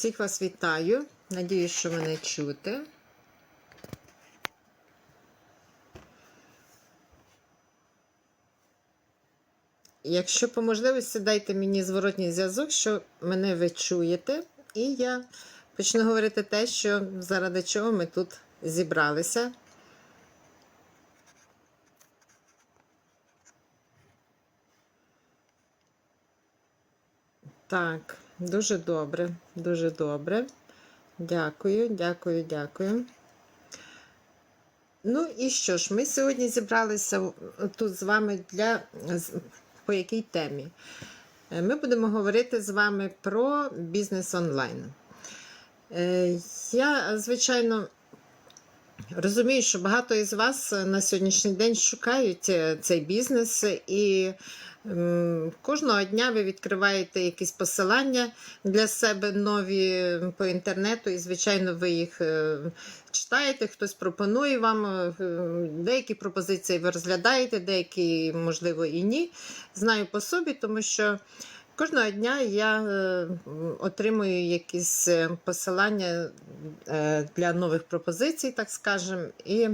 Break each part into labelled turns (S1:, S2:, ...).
S1: Всіх вас вітаю. Надіюсь, що мене чути. Якщо по можливості, дайте мені зворотній зв'язок, що мене ви чуєте, і я почну говорити те, що заради чого ми тут зібралися. Так, дуже добре, дуже добре. Дякую, дякую, дякую. Ну і що ж, ми сьогодні зібралися тут з вами для по якій темі? Е, Ми будемо говорити з вами про бізнес онлайн. Е, Я, звичайно, розумію, що багато із вас на сьогоднішній день шукають е, цей бізнес, і кожного дня ви відкриваєте якісь посилання для себе нові по інтернету, і, звичайно, ви їх е, читаєте, хтось пропонує вам. е, Деякі пропозиції ви розглядаєте, деякі, можливо, і ні. Знаю по собі, тому що. Кожного дня я е, отримую якісь е, посилання е, для нових пропозицій, так скажемо, і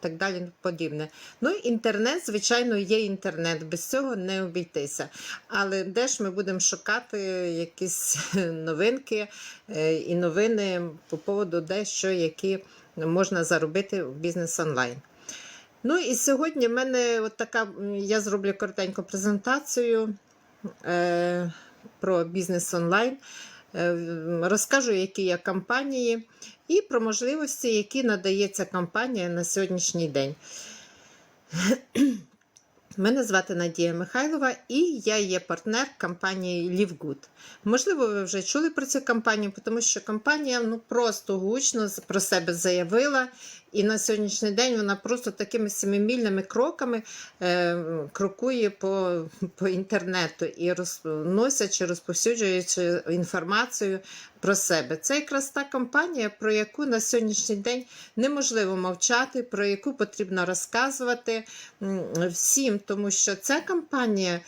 S1: так далі подібне. Ну, інтернет, звичайно, є інтернет, без цього не обійтися. Але де ж ми будемо шукати якісь новинки і новини по поводу дещо, які можна заробити в бізнес онлайн. Ну і сьогодні в мене от така, я зроблю коротеньку презентацію про бізнес онлайн. Е, Розкажу, які є компанії, і про можливості, які надає ця компанія на сьогоднішній день. Мене звати Надія Михайлова і я є партнер компанії LiveGood. Можливо, ви вже чули про цю компанію, тому що компанія ну, просто гучно про себе заявила. І на сьогоднішній день вона просто такими семимільними кроками е, крокує по, по інтернету і розносячи, розповсюджуючи інформацію про себе. Це якраз та компанія, про яку на сьогоднішній день неможливо мовчати, про яку потрібно розказувати всім, тому що ця компанія,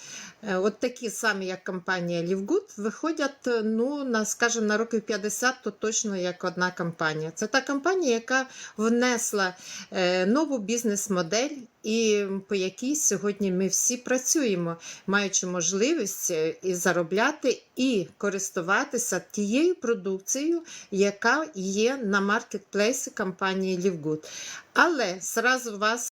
S1: от такі самі, як компанія LiveGood, виходять, е, ну, на, скажімо, на років 50, то точно як одна компанія. Це та компанія, яка внесла е, нову бізнес-модель. І по якій сьогодні ми всі працюємо, маючи можливість е, і заробляти і користуватися тією продукцією, яка є на маркетплейсі компанії LiveGood. Але зразу вас